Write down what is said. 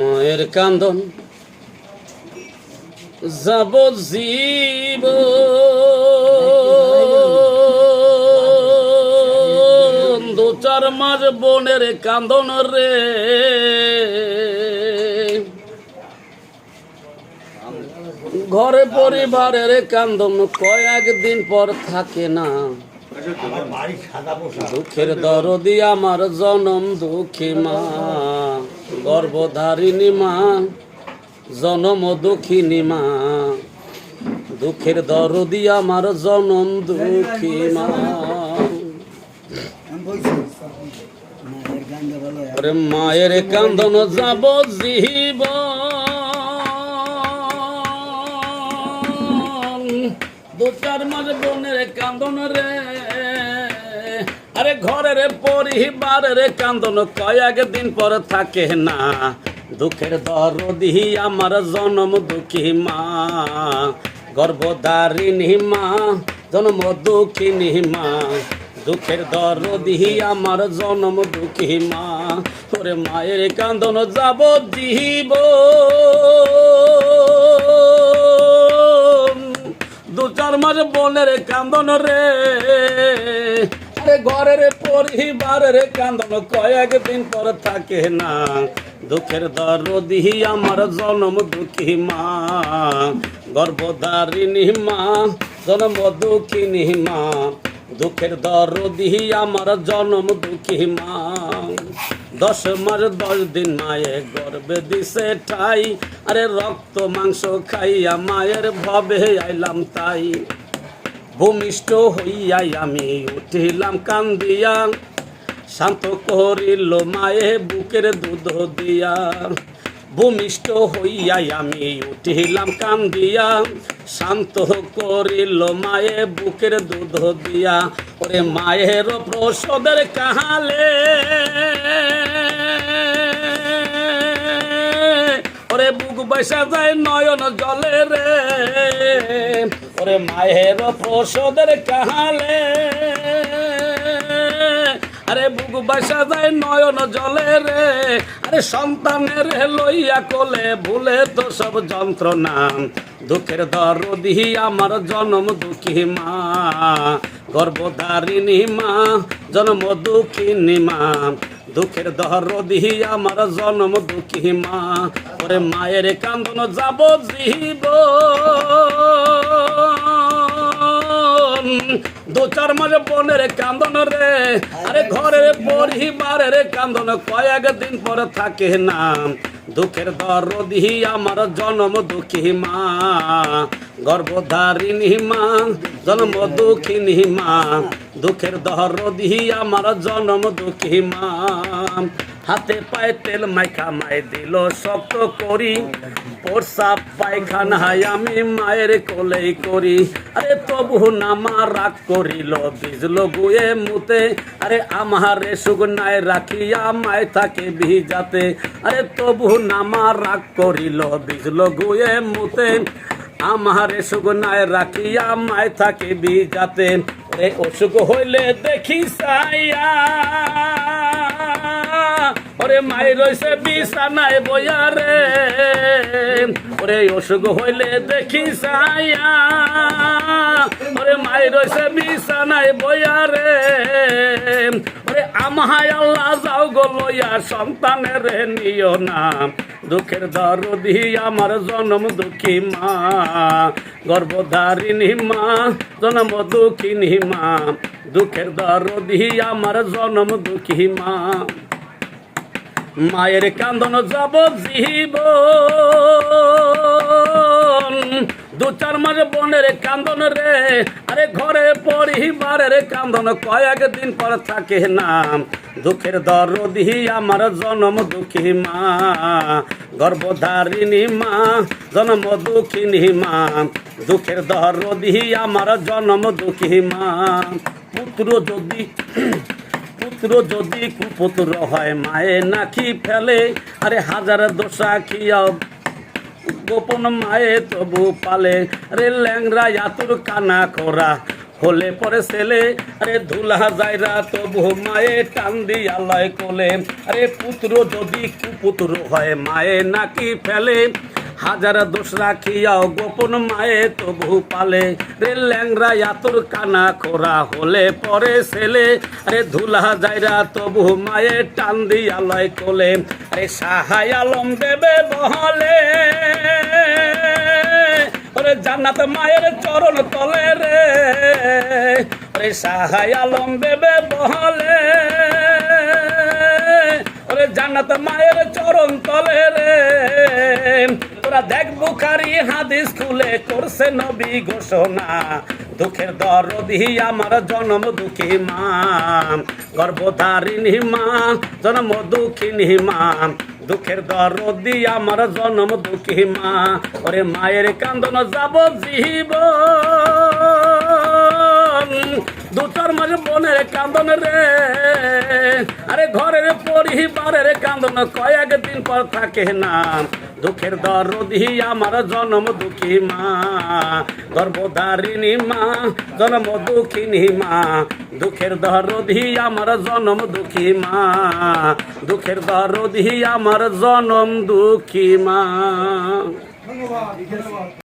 মায়ের কান্দন যাব জীব। দু চার মাস বনের কান্দন রে। ঘরে পরিবারের কান্দন কয়েকদিন পর থাকে না। দুঃখের দরদি আমার জনম দুঃখী মা গর্ভধারিণী মা জনম দুঃখিনী মা। দুঃখের দরদি আমার জনম দুঃখী মা। মায়ের কান্দন যাব জীব। দু চার মাস বোনের কান্দন রে। ঘরের পরিবারের কান্দন কয়েক দিন পর থাকে না। দুঃখের দরদি আমার জনম দুঃখী মা, গর্ভধারিণী মা, জন্ম দুঃখিনী মা। দুঃখের দরদি আমার জনম দুঃখী মা ওরে মায়ের কান্দন যাব জীব। দু চার মাস বোনের কান্দন রে আরে ঘরের পরিবারের কান্দন কয়েক দিন পর থাকে না। দুঃখের দরদি আমার জনম দুঃখী মা, গর্ভধারিণী মা, জন্ম দুঃখিনী মা। দুঃখের দরদি আমার জনম দুঃখী মা। দশ মাস, দশ দিন মায়ে গর্বে দিছে ঠাই, আরে রক্ত, মাংস খাইয়া মায়ের ভবে আইলাম তাই। ভূমিষ্ঠ হইয়াই আমি উঠিলাম কান্দিয়া, শান্ত করিল মায়ে বুকের দুধ দিয়া। ভূমিষ্ঠ হইয়াই আমি উঠিলাম কান্দিয়া, শান্ত করিল মায়ে বুকের দুধ দিয়া। ওরে মায়ের প্রসবের কাহালে, ওরে বুক বৈশা যায় নয়ন জলে রে। ওরে মায়ের প্রসদের কাহালে। আরে বুক বাসা যায় নয়ন জলে রে। আরে সন্তানের লইয়া কোলে ভুলে তো সব যন্ত্রণা। দুঃখের দরদি আমার জনম দুঃখী মা। গর্ভধারিণী মা, জন্ম দুঃখিনী মা। দুঃখের দহর দিহি আমার জন্ম দুঃখী মা। ওরে মায়ের কান্দন যাব জীব দু চার মাস বোনের কান্দন রে। আরে ঘরের পরিবারের কান্দন কয়েক দিন পর থাকে না। দুঃখের দরদি আমার জনম দুঃখী মা। গর্ভধারিণী মা, জন্ম দুঃখিনী মা। দুঃখের দরদি আমার জনম দুঃখী মা। হাতে পায়ে তেল মাইখা মাই দিল শক্ত করি। প্রসাব পায়খানায় আমি মায়ের কোলেই করি। আরে তবু নামা রাগ করিল, ভিজল গুয়ে মুতে। আরে আমারে সুগনায় রাখিয়া মায় থাকে ভিজাতে। আরে তবু নামা রাগ করিল, ভিজল গুয়ে মুতে। আমারে সুগনায় রাখিয়া মায় থাকে ভিজাতে। ওরে অসুখ হইলে দেখি সাইয়া। ওরে মাই রয়েছে, বিছানায় বইয়া রে। ওরে অসুখ হইলে দেখি সায়া ওরে মাই রয়েছে, বিছানায় বইয়া রে। ওরে আমায় আল্লাহ যাও গো লইয়া, সন্তানের নিও না। দুঃখের দরদি আমার জনম দুঃখী মা। গর্ভধারিণী মা, জনম দুঃখিনী মা। দুঃখের দরদি আমার জনম দুঃখী মা। মায়ের কান্দন যাব জীব দু চার মাস বনের কান্দন রে, আরে ঘরে পরিবারের কান্দন কয়েক দিন পর থাকে না দুঃখের দরদি আমার জনম দুঃখী মা, গর্ভধারিণী মা, জনম দুঃখিনী মা। দুঃখের দরদি আমার জনম দুঃখী মা। পুত্র যদি পুত্র যদি কুপুত্র হয়, মায়ে নাকি ফেলে? আরে হাজার দোষা খিয়া গোপন মায়ে তবু পালে? রে ল্যাংরা আতুর কানা খোরা হলে পরে ছেলে? আরে ধুলা যায়রা তবু মায়ে টান দিয়া লয় কোলে? আরে পুত্র যদি কুপুত্র হয়, মায়ে নাকি ফেলে? হাজার দোষ রাখিয়াও গোপন মায়ে তবু পালে। রে ল্যাংরা আতর কানা খোরা হলে পরে ছেলে। আরে ধুলা যায়রা তবু মায়ে টান দিয়া লয় কোলে। আরে সাহাই আলম দেবে বহলে। ওরে জান্নাত মায়ের চরণ তলে রে। ওরে সাহাই আলম দেবে বহলে। ওরে জান্নাত মায়ের চরণ তলে রে। তোরা দেখ বুখারি হাদিস খুলে করছে নবী ঘোষণা। দুঃখের দরদি আমার জনম দুঃখী মা, গর্ভধারিণী মা, জনম দুঃখিনী মা। দুঃখের দরদি আমার জনম দুঃখী মা, ওরে মায়ের কান্দন যাব জীব দুটার মাঝে বোনের কান্দন রে। আরে ঘরের পরিবারের কান্দন কয়েক দিন পর থাকে না। দুঃখের দরদি আমার জন্ম দুঃখী মা, গর্ভধারিণী মা, জন্ম দুঃখিনী মা। দুঃখের দরদি আমার জন্ম দুঃখী মা, দুঃখের দরদি আমার জনম দুঃখী মা।